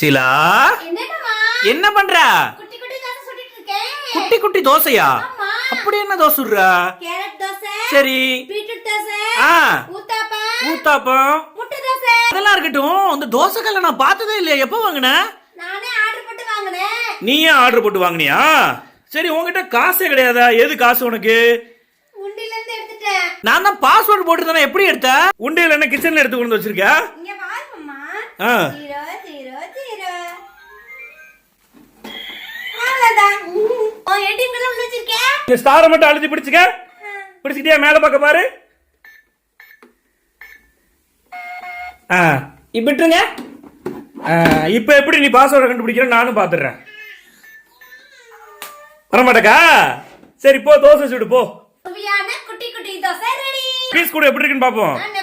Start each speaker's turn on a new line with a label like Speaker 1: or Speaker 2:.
Speaker 1: சிலா? என்ன பண்ற?
Speaker 2: குட்டி குட்டி தோசை
Speaker 1: தோசையா. அப்படி என்ன தோசை சுடுறா?
Speaker 2: தோசை
Speaker 1: சரி.
Speaker 2: தோசை ஊத்தாப்பம் தோசை.
Speaker 1: அதெல்லாம் இருக்கட்டும். இந்த தோசைக்கல்ல நான் பார்த்ததே இல்லையா. எப்போ வாங்கின? நீயே ஆர்டர் போட்டு வாங்குனியா? சரி உன்கிட்ட காசே கிடையாதா? எது காசு உனக்கு? நான் தான் பாஸ்வேர்டு போட்டு எப்படி எடுத்த? உண்டியல் என்ன கிச்சன்ல எடுத்து கொண்டு வச்சிருக்க?
Speaker 2: ஏடிஎம் கார்டு உள்ள வச்சிருக்கேன்
Speaker 1: இந்த ஸ்டாரை மட்டும் அழுத்தி பிடிச்சுக்க. பிடிச்சிட்டியா மேல பக்கம் பாரு. ஆ. இப்ப விட்டுருங்க. ஆ, இப்ப எப்படி நீ பாஸ்வேர்டை கண்டுபிடிக்கிற? நானும் பாத்துடுறேன் வரமாட்டக்கா? சரி போ தோசை சுடு போ.
Speaker 2: குட்டி குட்டி தோசை ரெடி
Speaker 1: பீஸ் கூட எப்படி இருக்குன்னு பாப்போம்
Speaker 2: நான்